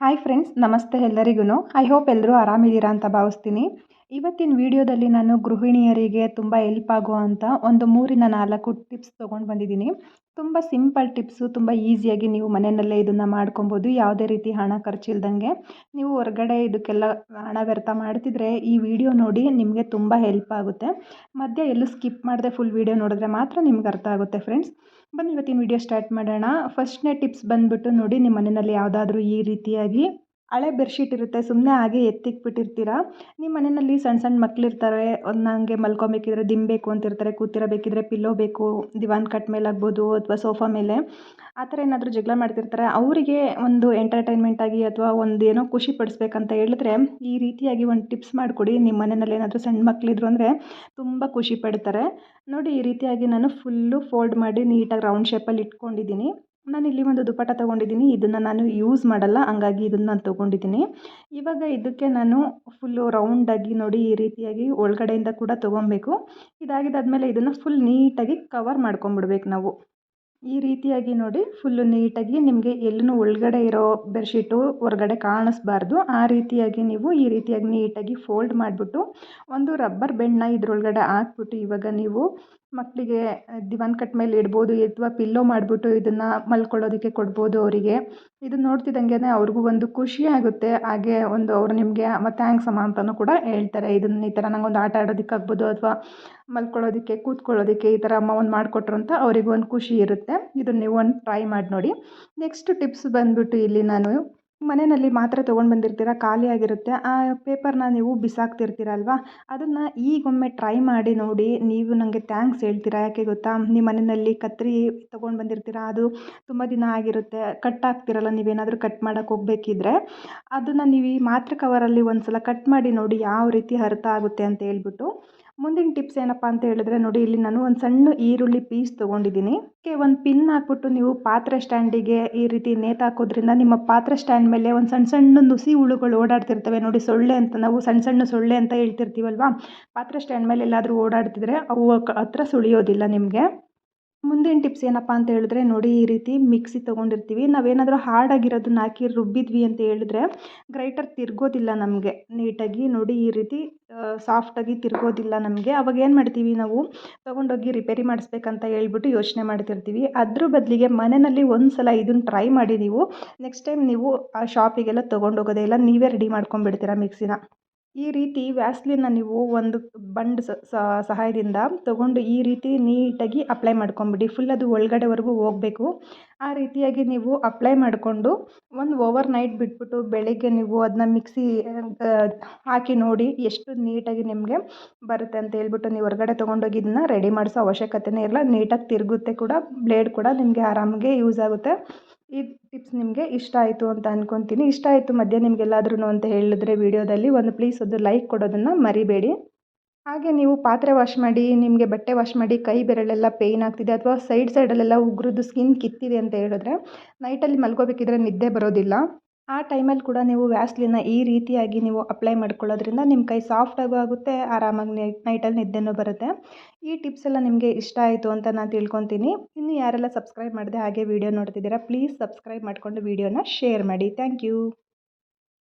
Hi friends ನಮಸ್ತೆ ಎಲ್ಲರಿಗೂ I hope ಎಲ್ಲರೂ ಆರಾಮಿದ್ದೀರಾ ಅಂತ ಭಾವಿಸ್ತೀನಿ. ಇವತ್ತಿನ ವಿಡಿಯೋದಲ್ಲಿ ನಾನು ಗೃಹಿಣಿಯರಿಗೆ ತುಂಬ ಹೆಲ್ಪ್ ಆಗುವಂಥ ಒಂದು ಮೂರಿಂದ ನಾಲ್ಕು ಟಿಪ್ಸ್ ತೊಗೊಂಡು ಬಂದಿದ್ದೀನಿ. ತುಂಬ ಸಿಂಪಲ್ ಟಿಪ್ಸು ತುಂಬ ಈಸಿಯಾಗಿ ನೀವು ಮನೆಯಲ್ಲೇ ಇದನ್ನು ಮಾಡ್ಕೊಬೋದು. ಯಾವುದೇ ರೀತಿ ಹಣ ಖರ್ಚಿಲ್ದಂಗೆ. ನೀವು ಹೊರಗಡೆ ಇದಕ್ಕೆಲ್ಲ ಹಣ ವ್ಯರ್ಥ ಮಾಡ್ತಿದ್ರೆ ಈ ವಿಡಿಯೋ ನೋಡಿ ನಿಮಗೆ ತುಂಬ ಹೆಲ್ಪ್ ಆಗುತ್ತೆ. ಮಧ್ಯೆ ಎಲ್ಲೂ ಸ್ಕಿಪ್ ಮಾಡದೆ ಫುಲ್ ವಿಡಿಯೋ ನೋಡಿದ್ರೆ ಮಾತ್ರ ನಿಮ್ಗೆ ಅರ್ಥ ಆಗುತ್ತೆ ಫ್ರೆಂಡ್ಸ್ ಬನ್ನಿ ಇವತ್ತಿನ ವಿಡಿಯೋ ಸ್ಟಾರ್ಟ್ ಮಾಡೋಣ. ಫಸ್ಟ್ನೇ ಟಿಪ್ಸ್ ಬಂದುಬಿಟ್ಟು ನೋಡಿ ನಿಮ್ಮ ಮನೆಯಲ್ಲಿ ಯಾವುದಾದ್ರೂ ಈ ರೀತಿಯಾಗಿ ಹಳೆ ಬೆಡ್ಶೀಟ್ ಇರುತ್ತೆ ಸುಮ್ಮನೆ ಹಾಗೆ ಎತ್ತಿಕ್ಬಿಟ್ಟಿರ್ತೀರ? ನಿಮ್ಮ ಮನೆಯಲ್ಲಿ ಸಣ್ಣ ಸಣ್ಣ ಮಕ್ಕಳಿರ್ತಾರೆ ಒಂದು ಹಂಗೆ ಮಲ್ಕೊಬೇಕಿದ್ರೆ ದಿಂಬೇಕು ಅಂತಿರ್ತಾರೆ ಕೂತಿರಬೇಕಿದ್ರೆ ಪಿಲ್ಲೋ ಬೇಕು, ದಿವಾನ್ ಕಟ್ ಮೇಲೆ ಆಗ್ಬೋದು ಅಥವಾ ಸೋಫಾ ಮೇಲೆ. ಆ ಥರ ಏನಾದರೂ ಜಗಳ ಮಾಡ್ತಿರ್ತಾರೆ. ಅವರಿಗೆ ಒಂದು ಎಂಟರ್ಟೈನ್ಮೆಂಟ್ ಆಗಿ ಅಥವಾ ಒಂದು ಏನೋ ಖುಷಿ ಪಡಿಸ್ಬೇಕಂತ ಹೇಳಿದ್ರೆ, ಈ ರೀತಿಯಾಗಿ ಒಂದು ಟಿಪ್ಸ್ ಮಾಡಿಕೊಡಿ. ನಿಮ್ಮ ಮನೆಯಲ್ಲಿ ಏನಾದರೂ ಸಣ್ಣ ಮಕ್ಕಳಿದ್ರು ಅಂದರೆ ತುಂಬ ಖುಷಿ ಪಡ್ತಾರೆ. ನೋಡಿ, ಈ ರೀತಿಯಾಗಿ ನಾನು ಫುಲ್ಲು ಫೋಲ್ಡ್ ಮಾಡಿ ನೀಟಾಗಿ ರೌಂಡ್ ಶೇಪಲ್ಲಿ ಇಟ್ಕೊಂಡಿದ್ದೀನಿ. ನಾನು ಇಲ್ಲಿ ಒಂದು ದುಪ್ಪಟ್ಟ ತೊಗೊಂಡಿದ್ದೀನಿ. ಇದನ್ನು ನಾನು ಯೂಸ್ ಮಾಡಲ್ಲ. ಹಂಗಾಗಿ ಇದನ್ನು ನಾನು ತೊಗೊಂಡಿದ್ದೀನಿ. ಇವಾಗ ಇದಕ್ಕೆ ನಾನು ಫುಲ್ಲು ರೌಂಡಾಗಿ ನೋಡಿ ಈ ರೀತಿಯಾಗಿ ಒಳಗಡೆಯಿಂದ ಕೂಡ ತೊಗೊಬೇಕು. ಇದಾಗಿದ್ದಾದಮೇಲೆ ಇದನ್ನು ಫುಲ್ ನೀಟಾಗಿ ಕವರ್ ಮಾಡ್ಕೊಂಬಿಡ್ಬೇಕು ನಾವು. ಈ ರೀತಿಯಾಗಿ ನೋಡಿ ಫುಲ್ಲು ನೀಟಾಗಿ ನಿಮಗೆ ಎಲ್ಲೂ ಒಳಗಡೆ ಇರೋ ಬೆಡ್ಶೀಟು ಹೊರಗಡೆ ಕಾಣಿಸ್ಬಾರ್ದು. ಆ ರೀತಿಯಾಗಿ ನೀವು ಈ ರೀತಿಯಾಗಿ ನೀಟಾಗಿ ಫೋಲ್ಡ್ ಮಾಡಿಬಿಟ್ಟು ಒಂದು ರಬ್ಬರ್ ಬೆಂಡನ್ನ ಇದ್ರೊಳಗಡೆ ಹಾಕ್ಬಿಟ್ಟು ಇವಾಗ ನೀವು ಮಕ್ಕಳಿಗೆ ದಿವಾನ್ ಕಟ್ ಮೇಲೆ ಇಡ್ಬೋದು, ಅಥವಾ ಪಿಲ್ಲೋ ಮಾಡಿಬಿಟ್ಟು ಇದನ್ನು ಮಲ್ಕೊಳ್ಳೋದಕ್ಕೆ ಕೊಡ್ಬೋದು ಅವರಿಗೆ. ಇದನ್ನ ನೋಡ್ತಿದ್ದಂಗೆ ಅವ್ರಿಗೂ ಒಂದು ಖುಷಿ ಆಗುತ್ತೆ. ಹಾಗೆ ಒಂದು ಅವರು ನಿಮಗೆ ಥ್ಯಾಂಕ್ಸ್ ಅಮ್ಮ ಅಂತಲೂ ಕೂಡ ಹೇಳ್ತಾರೆ. ಇದನ್ನ ಈ ಥರ ನಂಗೊಂದು ಆಟ ಆಡೋದಕ್ಕೆ ಆಗ್ಬೋದು, ಅಥವಾ ಮಲ್ಕೊಳ್ಳೋದಕ್ಕೆ, ಕೂತ್ಕೊಳ್ಳೋದಕ್ಕೆ ಈ ಥರ ಅಮ್ಮ ಒಂದು ಮಾಡಿಕೊಟ್ರು ಅಂತ ಅವರಿಗೂ ಒಂದು ಖುಷಿ ಇರುತ್ತೆ. ಇದನ್ನ ನೀವು ಒಂದು ಟ್ರೈ ಮಾಡಿ ನೋಡಿ ನೆಕ್ಸ್ಟ್ ಟಿಪ್ಸ್ ಬಂದುಬಿಟ್ಟು ಇಲ್ಲಿ ನಾನು ಮನೆಯಲ್ಲಿ ಮಾತ್ರೆ ತೊಗೊಂಡು ಬಂದಿರ್ತೀರ ಖಾಲಿಯಾಗಿರುತ್ತೆ ಆ ಪೇಪರ್ನ ನೀವು ಬಿಸಾಕ್ತಿರ್ತೀರಲ್ವ? ಅದನ್ನು ಈಗೊಮ್ಮೆ ಟ್ರೈ ಮಾಡಿ ನೋಡಿ. ನೀವು ನನಗೆ ಥ್ಯಾಂಕ್ಸ್ ಹೇಳ್ತೀರಾ? ಯಾಕೆ ಗೊತ್ತಾ? ನಿಮ್ಮ ಮನೆಯಲ್ಲಿ ಕತ್ತರಿ ತೊಗೊಂಡು ಬಂದಿರ್ತೀರ? ಅದು ತುಂಬ ದಿನ ಆಗಿರುತ್ತೆ. ಕಟ್ ಆಗ್ತಿರಲ್ಲ, ನೀವೇನಾದರೂ ಕಟ್ ಮಾಡೋಕ್ಕೆ ಹೋಗ್ಬೇಕಿದ್ರೆ. ಅದನ್ನು ನೀವು ಈ ಮಾತ್ರೆ ಕವರಲ್ಲಿ ಒಂದು ಸಲ ಕಟ್ ಮಾಡಿ ನೋಡಿ, ಯಾವ ರೀತಿ ಅರ್ಥ ಆಗುತ್ತೆ ಅಂತ ಹೇಳ್ಬಿಟ್ಟು. ಮುಂದಿನ ಟಿಪ್ಸ್ ಏನಪ್ಪ ಅಂತ ಹೇಳಿದ್ರೆ ನೋಡಿ, ಇಲ್ಲಿ ನಾನು ಒಂದು ಸಣ್ಣ ಈರುಳ್ಳಿ ಪೀಸ್ ತೊಗೊಂಡಿದ್ದೀನಿ. ಅದಕ್ಕೆ ಒಂದು ಪಿನ್ ಹಾಕ್ಬಿಟ್ಟು ನೀವು ಪಾತ್ರೆ ಸ್ಟ್ಯಾಂಡಿಗೆ ಈ ರೀತಿ ನೇತಾಕೋದ್ರಿಂದ ನಿಮ್ಮ ಪಾತ್ರೆ ಸ್ಟ್ಯಾಂಡ್ ಮೇಲೆ ಒಂದು ಸಣ್ಣ ಸಣ್ಣ ನುಸಿ ಹುಳುಗಳು ಓಡಾಡ್ತಿರ್ತವೆ. ನೋಡಿ, ಸೊಳ್ಳೆ ಅಂತ ನಾವು ಸಣ್ಣ ಸಣ್ಣ ಸೊಳ್ಳೆ ಅಂತ ಹೇಳ್ತಿರ್ತೀವಲ್ವಾ? ಪಾತ್ರೆ ಸ್ಟ್ಯಾಂಡ್ ಮೇಲೆ ಎಲ್ಲಾದರೂ ಓಡಾಡ್ತಿದ್ರೆ ಅವು ಹತ್ರ ಸುಳಿಯೋದಿಲ್ಲ ನಿಮಗೆ. ಮುಂದಿನ ಟಿಪ್ಸ್ ಏನಪ್ಪ ಅಂತ ಹೇಳಿದ್ರೆ ನೋಡಿ ಈ ರೀತಿ ಮಿಕ್ಸಿ ತೊಗೊಂಡಿರ್ತೀವಿ. ನಾವೇನಾದರೂ ಹಾರ್ಡಾಗಿರೋದನ್ನ ಹಾಕಿ ರುಬ್ಬಿದ್ವಿ ಅಂತ ಹೇಳಿದ್ರೆ ಗ್ರೈಟರ್ ತಿರ್ಗೋದಿಲ್ಲ ನಮಗೆ. ನೀಟಾಗಿ ನೋಡಿ ಈ ರೀತಿ ಸಾಫ್ಟಾಗಿ ತಿರ್ಗೋದಿಲ್ಲ ನಮಗೆ. ಅವಾಗ ಏನು ಮಾಡ್ತೀವಿ ನಾವು? ತೊಗೊಂಡೋಗಿ ರಿಪೇರಿ ಮಾಡಿಸ್ಬೇಕಂತ ಹೇಳ್ಬಿಟ್ಟು ಯೋಚನೆ ಮಾಡ್ತಿರ್ತೀವಿ. ಅದ್ರ ಬದಲಿಗೆ ಮನೆಯಲ್ಲಿ ಒಂದು ಸಲ ಇದನ್ನು ಟ್ರೈ ಮಾಡಿ ನೀವು ನೆಕ್ಸ್ಟ್ ಟೈಮ್ ನೀವು ಆ ಶಾಪಿಗೆಲ್ಲ ತೊಗೊಂಡೋಗೋದೇ ಇಲ್ಲ, ನೀವೇ ರೆಡಿ ಮಾಡ್ಕೊಂಡ್ಬಿಡ್ತೀರ ಮಿಕ್ಸಿನ ಈ ರೀತಿ ವ್ಯಾಸ್ಲಿನ್ನ ನೀವು ಒಂದು ಬಂಡ್ ಸಹಾಯದಿಂದ ತೊಗೊಂಡು ಈ ರೀತಿ ನೀಟಾಗಿ ಅಪ್ಲೈ ಮಾಡ್ಕೊಂಬಿಡಿ. ಫುಲ್ ಅದು ಒಳಗಡೆವರೆಗೂ ಹೋಗಬೇಕು. ಆ ರೀತಿಯಾಗಿ ನೀವು ಅಪ್ಲೈ ಮಾಡಿಕೊಂಡು ಒಂದು ಓವರ್ ನೈಟ್ ಬಿಟ್ಬಿಟ್ಟು ಬೆಳಗ್ಗೆ ನೀವು ಅದನ್ನ ಮಿಕ್ಸಿ ಹಾಕಿ ನೋಡಿ ಎಷ್ಟು ನೀಟಾಗಿ ನಿಮಗೆ ಬರುತ್ತೆ ಅಂತ ಹೇಳ್ಬಿಟ್ಟು ನೀವು ಹೊರಗಡೆ ತೊಗೊಂಡೋಗಿ ಇದನ್ನ ರೆಡಿ ಮಾಡಿಸೋ ಅವಶ್ಯಕತೆಯೇ ಇಲ್ಲ. ನೀಟಾಗಿ ತಿರುಗುತ್ತೆ ಕೂಡ, ಬ್ಲೇಡ್ ಕೂಡ ನಿಮಗೆ ಆರಾಮಾಗೆ ಯೂಸ್ ಆಗುತ್ತೆ. ಈ ಟಿಪ್ಸ್ ನಿಮಗೆ ಇಷ್ಟ ಆಯಿತು ಅಂತ ಅಂದ್ಕೊತೀನಿ ಇಷ್ಟ ಆಯಿತು ಮಧ್ಯೆ ನಿಮಗೆಲ್ಲಾದ್ರೂ ಅಂತ ಹೇಳಿದ್ರೆ ವೀಡಿಯೋದಲ್ಲಿ ಒಂದು ಪ್ಲೀಸ್ ಒಂದು ಲೈಕ್ ಕೊಡೋದನ್ನು ಮರಿಬೇಡಿ. ಹಾಗೆ ನೀವು ಪಾತ್ರೆ ವಾಶ್ ಮಾಡಿ, ನಿಮಗೆ ಬಟ್ಟೆ ವಾಶ್ ಮಾಡಿ, ಕೈ ಬೆರಳೆಲ್ಲ ಪೇಯ್ನ್ ಆಗ್ತಿದೆ ಅಥವಾ ಸೈಡ್ ಸೈಡಲ್ಲೆಲ್ಲ ಉಗುರದ್ದು ಸ್ಕಿನ್ ಕಿತ್ತಿದೆ ಅಂತ ಹೇಳಿದ್ರೆ ನೈಟಲ್ಲಿ ಮಲ್ಕೋಬೇಕಿದ್ರೆ ನಿದ್ದೆ ಬರೋದಿಲ್ಲ. ಆ ಟೈಮಲ್ಲಿ ಕೂಡ ನೀವು ವ್ಯಾಸ್ಲಿನ ಈ ರೀತಿಯಾಗಿ ನೀವು ಅಪ್ಲೈ ಮಾಡ್ಕೊಳ್ಳೋದ್ರಿಂದ ನಿಮ್ಮ ಕೈ ಸಾಫ್ಟಾಗೂ ಆಗುತ್ತೆ, ಆರಾಮಾಗಿ ನೈಟಲ್ಲಿ ನಿದ್ದೆನೂ ಬರುತ್ತೆ. ಈ ಟಿಪ್ಸ್ ಎಲ್ಲ ನಿಮಗೆ ಇಷ್ಟ ಆಯಿತು ಅಂತ ನಾನು ತಿಳ್ಕೊತೀನಿ. ಇನ್ನು ಯಾರೆಲ್ಲ ಸಬ್ಸ್ಕ್ರೈಬ್ ಮಾಡಿದೆ ಹಾಗೆ ವೀಡಿಯೋ ನೋಡ್ತಿದ್ದೀರಾ, ಪ್ಲೀಸ್ ಸಬ್ಸ್ಕ್ರೈಬ್ ಮಾಡಿಕೊಂಡು ವೀಡಿಯೋನ ಶೇರ್ ಮಾಡಿ. Thank you.